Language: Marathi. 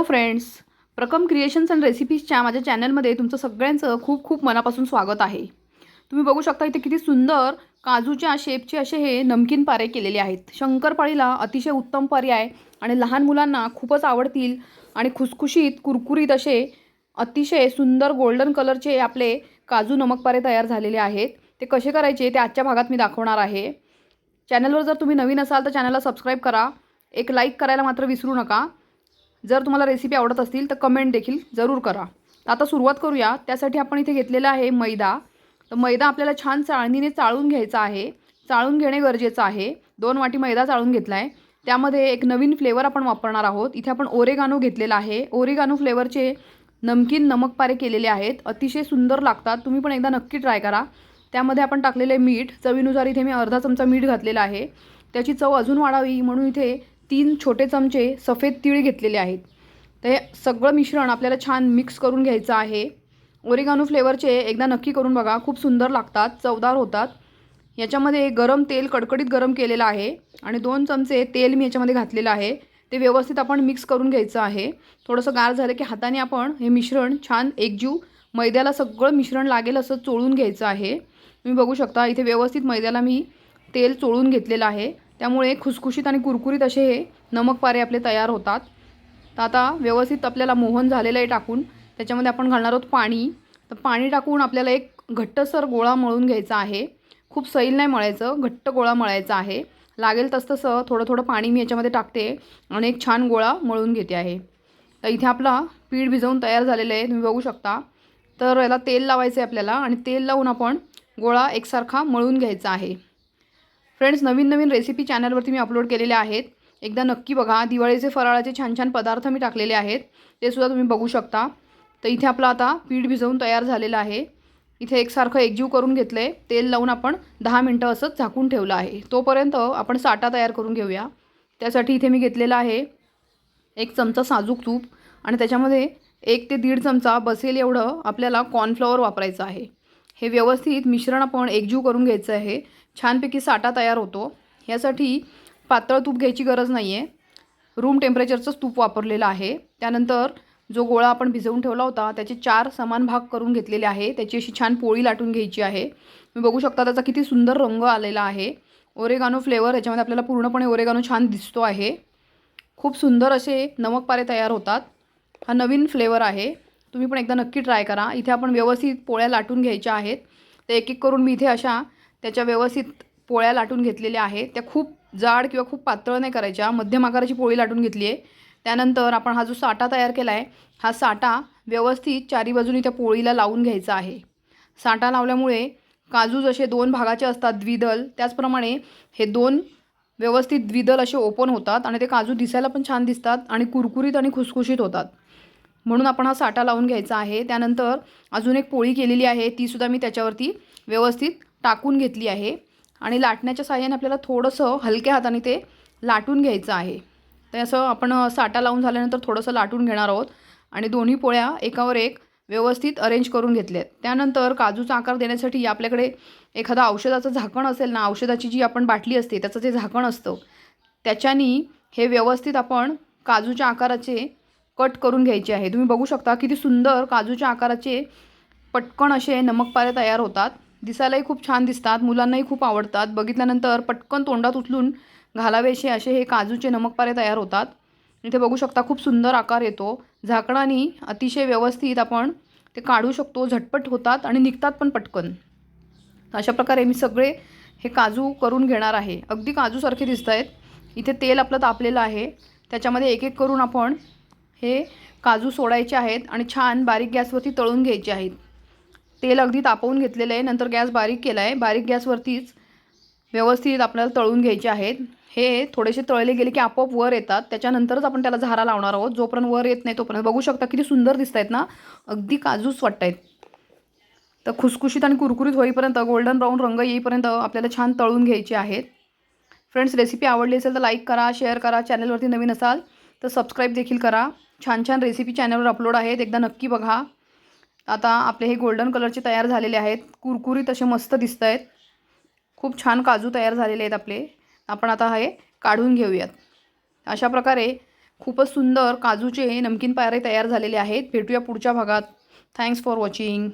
Hello friends Prakam creations and रेसिपीजच्या माझ्या चॅनलमध्ये तुमचं सगळ्यांचं खूप खूप मनापासून स्वागत आहे. तुम्ही बघू शकता इथे किती सुंदर काजूच्या शेपचे असे हे नमकीन पारे केलेले आहेत. शंकरपाळीला अतिशय उत्तम पर्याय आणि लहान मुलांना खूपच आवडतील आणि खुसखुशीत कुरकुरीत असे अतिशय सुंदर गोल्डन कलरचे आपले काजू नमक पारे तयार झालेले आहेत. ते कसे करायचे ते आजच्या भागात मी दाखवणार आहे. चॅनलवर जर तुम्ही नवीन असाल तर चॅनलला सबस्क्राईब करा. एक लाईक करायला मात्र विसरू नका. जर तुम्हाला रेसिपी आवडत असतील तर कमेंट देखील जरूर करा. आता सुरुवात करूया. त्यासाठी आपण इथे घेतलेला आहे मैदा. तर मैदा आपल्याला छान चाळणीने चाळून घ्यायचा आहे. चाळून घेणे गरजेचं आहे. दोन वाटी मैदा चाळून घेतला आहे त्यामध्ये एक नवीन फ्लेवर आपण वापरणार आहोत. इथे आपण ओरेगानो घेतलेला आहे. ओरेगानो फ्लेवरचे नमकीन नमक पारे केलेले आहेत. अतिशय सुंदर लागतात. तुम्ही पण एकदा नक्की ट्राय करा. त्यामध्ये आपण टाकलेले मीठ. चवीनुसार इथे मी अर्धा चमचा मीठ घातलेला आहे. त्याची चव अजून वाढावी. म्हणून इथे तीन छोटे चमचे सफेद तीळ घेतलेले आहेत. तर हे सगळं मिश्रण आपल्याला छान मिक्स करून घ्यायचं आहे. ओरिगानो फ्लेवरचे एकदा नक्की करून बघा खूप सुंदर लागतात चवदार होतात. याच्यामध्ये गरम तेल कडकडीत गरम केलेलं आहे आणि दोन चमचे तेल मी याच्यामध्ये घातलेलं आहे. ते व्यवस्थित आपण मिक्स करून घ्यायचं आहे. थोडंसं गार झालं की हाताने आपण हे मिश्रण छान एकजीव मैद्याला सगळं मिश्रण लागेल असं चोळून घ्यायचं आहे. तुम्ही बघू शकता इथे व्यवस्थित मैद्याला मी तेल चोळून घेतलेलं आहे. त्यामुळे खुसखुशीत आणि कुरकुरीत असे हे नमक पारे आपले तयार होतात. तर आता व्यवस्थित आपल्याला मोहन झालेलं आहे टाकून. त्याच्यामध्ये आपण घालणार आहोत पाणी. तर पाणी टाकून आपल्याला एक घट्टसर गोळा मळून घ्यायचा आहे. खूप सैल नाही मळायचं घट्ट गोळा मळायचा आहे. लागेल तसं तसं थोडं थोडं पाणी मी याच्यामध्ये टाकते आणि एक छान गोळा मळून घेते आहे. तर इथे आपला पीठ भिजवून तयार झालेलं आहे तुम्ही बघू शकता. तर याला तेल लावायचं आहे आपल्याला आणि तेल लावून आपण गोळा एकसारखा मळून घ्यायचा आहे. फ्रेंड्स नवीन नवीन रेसिपी चॅनलवरती मी अपलोड केलेले आहेत. एकदा नक्की बघा. दिवाळीचे फराळाचे छान छान पदार्थ मी टाकलेले आहेत. ते सुद्धा तुम्ही बघू शकता. तर इथे आपलं आता पीठ भिजवून तयार झालेलं आहे. इथे एकसारखं एकजीव करून घेतलं आहे तेल लावून आपण दहा मिनटं असंच झाकून ठेवलं आहे. तोपर्यंत आपण साठा तयार करून घेऊया. त्यासाठी इथे मी घेतलेला आहे एक चमचा साजूक तूप. आणि त्याच्यामध्ये एक ते दीड चमचा बसेल एवढं आपल्याला कॉर्नफ्लॉवर वापरायचं आहे. हे व्यवस्थित मिश्रण आपण एकजीव करून घ्यायचं आहे. छानपैकी साठा तयार होतो. यासाठी पातळ तूप घ्यायची गरज नाही आहे रूम टेम्परेचरचंच तूप वापरलेलं आहे. त्यानंतर जो गोळा आपण भिजवून ठेवला होता त्याचे चार समान भाग करून घेतलेले आहे. त्याची अशी छान पोळी लाटून घ्यायची आहे. तुम्ही बघू शकता त्याचा किती सुंदर रंग आलेला आहे. ओरेगानो फ्लेवर याच्यामध्ये आपल्याला पूर्णपणे ओरेगानो छान दिसतो आहे. खूप सुंदर असे नमक पारे तयार होतात. हा नवीन फ्लेवर आहे. तुम्ही पण एकदा नक्की ट्राय करा. इथे आपण व्यवस्थित पोळ्या लाटून घ्यायच्या आहेत. तर एक एक करून मी इथे अशा त्याच्या व्यवस्थित पोळ्या लाटून घेतलेल्या आहेत. त्या खूप जाड किंवा खूप पातळ नाही करायच्या. मध्यम आकाराची पोळी लाटून घेतली आहे. त्यानंतर आपण हा जो साठा तयार केला आहे हा साठा व्यवस्थित चारी बाजूनी त्या पोळीला लावून घ्यायचा आहे. साठा लावल्यामुळे काजू जसे दोन भागाचे असतात द्विदल त्याचप्रमाणे हे दोन व्यवस्थित द्विदल असे ओपन होतात आणि ते काजू दिसायला पण छान दिसतात आणि कुरकुरीत आणि खुसखुशीत होतात. म्हणून आपण हा साठा लावून घ्यायचा आहे. त्यानंतर अजून एक पोळी केलेली आहे. तीसुद्धा मी त्याच्यावरती व्यवस्थित टाकून घेतली आहे. आणि लाटण्याच्या साहाय्याने आपल्याला थोडंसं हलक्या हाताने ते लाटून घ्यायचं आहे. तर असं आपण साठा लावून झाल्यानंतर थोडंसं लाटून घेणार आहोत. आणि दोन्ही पोळ्या एकावर एक व्यवस्थित अरेंज करून घेतल्यात. त्यानंतर काजूचा आकार देण्यासाठी आपल्याकडे एखादा औषधाचं झाकण असेल ना औषधाची जी आपण बाटली असते त्याचं जे झाकण असतं त्याच्यानी हे व्यवस्थित आपण काजूच्या आकाराचे कट करून घ्यायची आहे. तुम्ही बघू शकता किती सुंदर काजूच्या आकाराचे पटकन असे नमकपारे तयार होतात. दिसायलाही खूप छान दिसतात. मुलांनाही खूप आवडतात. बघितल्यानंतर पटकन तोंडात उचलून घालावेसे असे हे काजूचे नमकपारे तयार होतात. इथे बघू शकता खूप सुंदर आकार येतो. झाकणाने अतिशय व्यवस्थित आपण ते काढू शकतो. झटपट होतात आणि निघतात पण पटकन. अशा प्रकारे मी सगळे हे काजू करून घेणार आहे. अगदी काजूसारखे दिसत आहेत इथे तेल आपलं तापलेलं आहे. त्याच्यामध्ये एक एक करून आपण हे काजू सोडायचे आहेत आणि छान बारीक गॅसवरती तळून घ्यायचे आहेत. तेल अगदी तापवून घेतलेलं आहे. नंतर गॅस बारीक केला आहे बारीक गॅसवरतीच व्यवस्थित आपल्याला तळून घ्यायचे आहेत. हे थोडेसे तळले गेले की आपोआप वर येतात. त्याच्यानंतरच आपण त्याला झारा लावणार आहोत. जोपर्यंत वर येत नाही तोपर्यंत. बघू शकता किती सुंदर दिसत आहेत ना? अगदी काजूच वाटत आहेत तर खुसखुशीत आणि कुरकुरीत होईपर्यंत गोल्डन ब्राऊन रंग येईपर्यंत आपल्याला छान तळून घ्यायचे आहेत. फ्रेंड्स रेसिपी आवडली असेल तर लाईक करा शेअर करा. चॅनलवरती नवीन असाल तर सबस्क्राईब देखील करा. छान छान रेसिपी चॅनलवर अपलोड आहेत. एकदा नक्की बघा. आता आपले हे गोल्डन कलरचे तयार झालेले आहेत. कुरकुरीत असे मस्त दिसत आहेत. खूप छान काजू तयार झालेले आहेत आपले. आपण आता हे काढून घेऊयात. अशा प्रकारे खूपच सुंदर काजूचे नमकीन पायरे तयार झालेले आहेत. भेटूया पुढच्या भागात. Thanks for watching